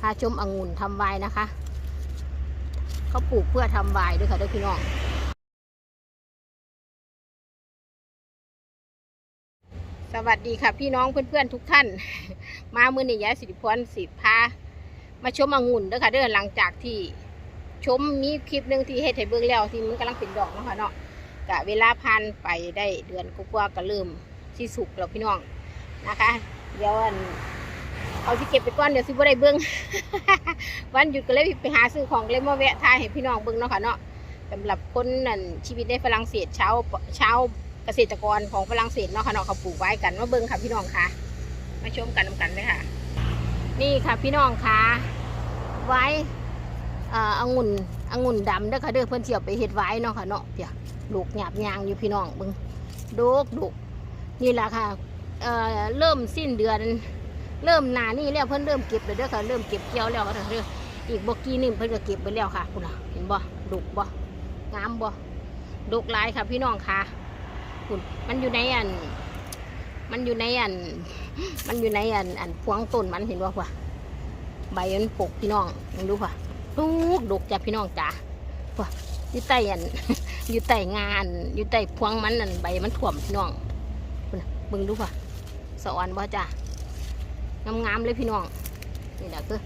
พาชมองุ่นทำไวน์นะคะ เขาปลูกเพื่อทำไวน์ด้วยค่ะเด้วยพี่น้องสวัสดีค่ะพี่น้องเพื่อนๆทุกท่าน มามือนี้ยายสิริพรสิพามาชมองุ่นเด้อค่ะเด้อหลังจากที่ชมมีคลิปหนึ่งที่เฮ็ดให้เบิ่งแล้วที่มันกำลังเป็นดอกเนาะค่ะเนาะกะเวลาผ่านไปได้เดือนกว่าก็เริ่มสิสุกแล้วพี่น้องนะคะเดี๋ยวอัน เอาที่เก็บไปก่อนเดี๋ยวสิบ่ได้เบิ่งวันหยุดก็เลยไปหาซื้อของก็เลยมาแวะทายให้พี่น้องเบิ่งเนาะค่ะเนาะสำหรับคนนั่นชีวิตในฝรั่งเศสเช้าเช้าเกษตรกรของฝรั่งเศสเนาะค่ะเนาะเขาปลูกไว้กันมาเบิ่งค่ะพี่น้องค่ะ มาชมกันนำกันเลยค่ะ นี่ค่ะพี่น้องค่ะไว้เอ่องุ่นองุ่นดำเด้อค่ะเด้อเพิ่อนเสียบไปเฮ็ดไว้เนาะค่ะเนาะเดี๋ยวลูกหยาบยางอยู่พี่น้องเบิ่งดกดุกนี่แหละค่ะเอ่อเริ่มสิ้นเดือน เริ่มหนานี่แล้วเพิ่นเริ่มเก็บเลยเด้อค่ะ เริ่มเก็บเกี่ยวแล้วค่ะเด้ออีกบกี้นึงเพิ่นก็เก็บไปแล้วค่ะคุณน่ะเห็นบ่ดุกบ่งามบ่ดุกหลายค่ะพี่น้องค่ะคุณมันอยู่ในอัน มันอยู่ในอัน มันอยู่ในอันอันพวงต้นมันเห็นบ่ป่ะใบมันปกพี่น้องมึงดูป่ะลูกดกจ้ะพี่น้องจ๋าป่ะอยู่ใต้อันอยู่ใต้งานอยู่ใต้พวงมันอันใบมันถ่วมพี่น้องคุณเบิ่งดูป่ะสะออนบ่จ้ะ งามๆเลยพี่น้อง นี่แหละคือ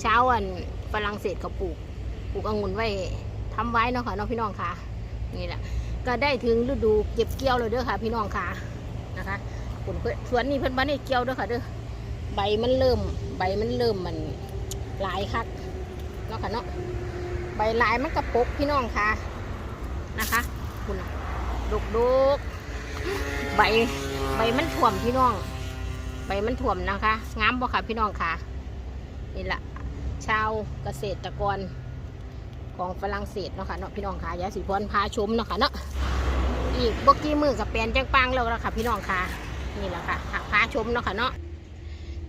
เช้าอันฝรั่งเศสเขาปลูก ปลูกองุ่นไว้ทำไว้เนาะค่ะเนาะพี่น้องค่ะ นี่แหละ ก็ได้ถึงฤดูเก็บเกี่ยวเลยเด้อค่ะ พี่น้องค่ะนะคะผลสวนนี้เพิ่นบ้านนี่เกี่ยวเด้อค่ะเด้อ ใบมันเริ่ม ใบมันเริ่มมันหลายคักเนาะค่ะเนาะ ใบหลายมันกระปกพี่น้องค่ะนะคะคุณดกดกๆใบใบมันถ่วมพี่น้อง ใบมันถ่วมนะคะงามบ่ค่ะพี่น้องค่ะนี่แหละชาวเกษตรกรของฝรั่งเศสเนาะค่ะเนาะพี่น้องค่ะยาสีพรพาชมเนาะค่ะเนาะอีกบกี้มือกับแปลนจังปังแล้วละค่ะ พี่น้องค่ะ นี่แหละค่ะพาชมเนาะค่ะเนาะ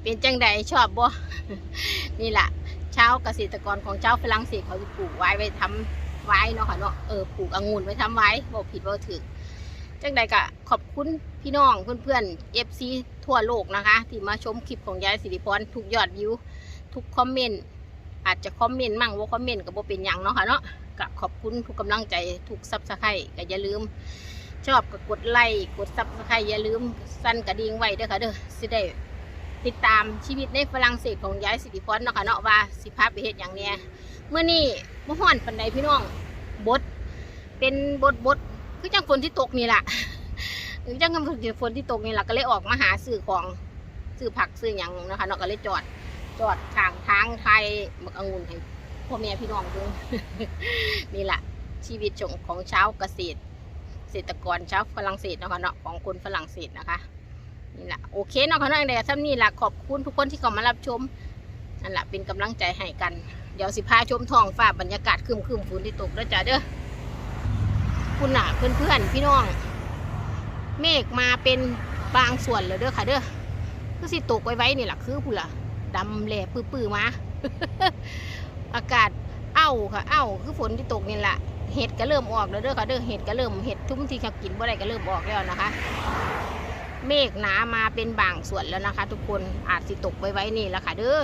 เป็นจังใดชอบบ่นี่แหละชาวเกษตรกรของเจ้าฝรั่งเศสเขาจะปลูกไว้ไว้ทำไว้เนาะค่ะเนาะเออปลูกองุ่นไว้ทำไว้บอกผิดบอกถูก จังใดก็ขอบคุณพี่น้องเพื่อนๆเอฟซีทั่วโลกนะคะ ที่มาชมคลิปของยายสิริพรทุกยอดวิว ทุกคอมเมนต์อาจจะคอมเมนต์มั่งว่าคอมเมนต์ก็บ่เป็นหยังเนาะค่ะเนาะก็ขอบคุณทุกกำลังใจทุกซับสไครต์ก็อย่าลืม ชอบก็กดไลค์กดซับสไครต์อย่าลืมสั่นกระดิ่งไว้ด้อค่ะเด้อสิได้ติดตามชีวิตในฝรั่งเศสของยายสิริพรเนาะค่ะเนาะว่าสิพาไปเฮ็ดหยังเนี่ยเมื่อนี้บ่ฮ้อนปานใดพี่น้องบดเป็นบดบด คือจังฝนที่ตกนี่แหละคือจังกำลังฝนที่ตกนี่แหละก็เลยออกมาหาซื้อของซื้อผักซื้อหยังนะคะเนาะก็เลยจอดจอดข้างทางไทยมักองุ่นให้พ่อแม่พี่น้องดูนี่แหละชีวิตของของชาวเกษตรเกษตรกรชาวฝรั่งเศสนะคะเนาะของคนฝรั่งเศสนะคะนี่แหละโอเคเนาะค่ะเนาะเดี๋ยวท่านนี่แหละขอบคุณทุกคนที่เข้ามารับชมนั่นแหละเป็นกำลังใจให้กัน เดี๋ยวสิพาชมท้องฟ้าบรรยากาศครึมครึมฝนที่ตกแล้วจ้ะเด้อ คุณน่ะเพื่อนเพื่อนๆพี่น้อง เมฆมาเป็นบางส่วนเลยเด้อค่ะเด้อคือสิตกไว้ไว้นี่แหละคือพุ่นล่ะดำแหล่ปื้อๆมา อากาศเอ้าค่ะ เอ้าคือฝนที่ตกนี่แหละเห็ดก็เริ่มออกแล้วเด้อค่ะเด้อเห็ดก็เริ่มเห็ดทุ่มที่เขากินบ่ได้ก็เริ่มออกแล้วนะคะ เมฆหนามาเป็นบางส่วนแล้วนะคะ ทุกคนอาจสิตกไว้ไว้นี่แหละค่ะเด้อ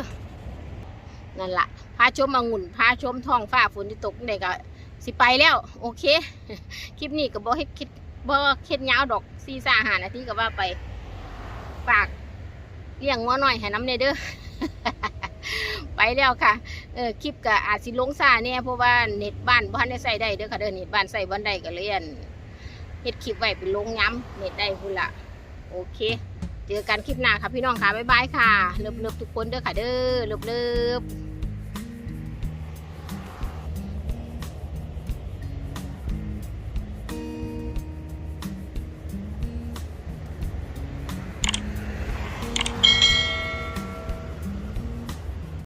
นั่นละพาชมองุ่นพาชมท้องฟ้าฝนที่ตกนี่ก็ สิไปแล้ว โอเค คลิปนี้ก็บ่ให้คิดบ่เค็ดยาวดอกซีซ่าหานาทีก็ว่าไปฝากเลี้ยงงัวหน่อยให้น้ำเนเด้อไปแล้วค่ะเออคลิปก็อาจสิลงซาเนี่ยเพราะว่าเน็ตบ้านบ้านได้ใส่ได้เด้อค่ะเด้อเน็ตบ้านใส่บ้านได้ก็เลยอันเฮ็ดคลิปไว้เป็นลงย้ำเน็ตได้พุ่นละโอเค เจอกันคลิปหน้าค่ะพี่น้องค่ะบ๊ายบายค่ะเลิฟๆทุกคนเด้อค่ะเด้อเลิฟๆ